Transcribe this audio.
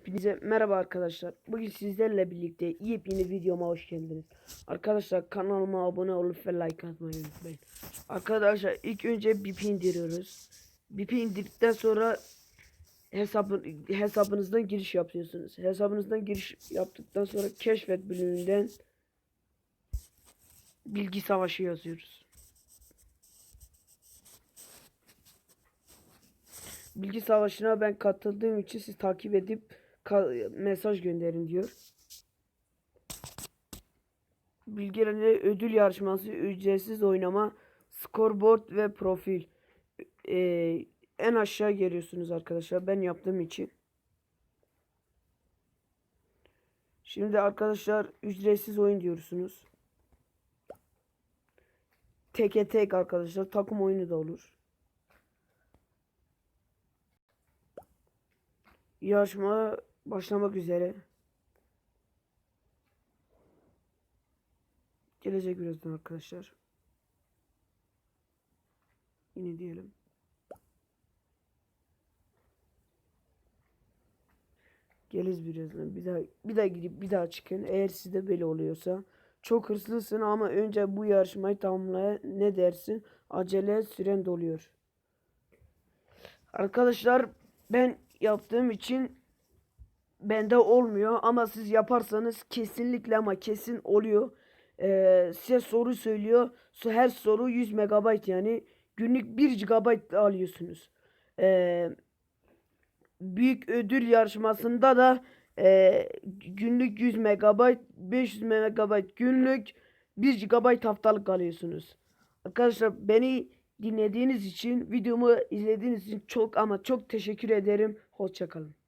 Hepinize merhaba arkadaşlar. Bugün sizlerle birlikte yepyeni videoma hoş geldiniz. Arkadaşlar kanalıma abone olup ve like atmayı unutmayın. Arkadaşlar ilk önce BIP indiriyoruz. BIP indirdikten sonra hesabı, hesabınızdan giriş yapıyorsunuz. Hesabınızdan giriş yaptıktan sonra keşfet bölümünden bilgi savaşı yazıyoruz. Bilgi savaşına ben katıldığım için siz takip edip mesaj gönderin diyor. Bilgilerine ödül yarışması, ücretsiz oynama, scoreboard ve profil. Ee, en aşağı geliyorsunuz arkadaşlar. Ben yaptığım için. Şimdi arkadaşlar ücretsiz oyun diyorsunuz. Teke tek arkadaşlar takım oyunu da olur. Yarışma başlamak üzere. Gelecek birazdan arkadaşlar. Yine diyelim. Geliz birazdan. Bir daha bir daha gidip bir daha çıkın. Eğer sizde böyle oluyorsa çok hırslısın ama önce bu yarışmayı tamamlaya ne dersin? Acele süren doluyor. Arkadaşlar ben yaptığım için bende olmuyor ama siz yaparsanız kesinlikle ama kesin oluyor. Ee, size soru söylüyor. Her soru 100 megabayt yani günlük 1 GB alıyorsunuz. Ee, büyük ödül yarışmasında da e, günlük 100 megabayt, 500 megabayt günlük 1 GB haftalık alıyorsunuz. Arkadaşlar beni dinlediğiniz için, videomu izlediğiniz için çok ama çok teşekkür ederim. Hoşçakalın.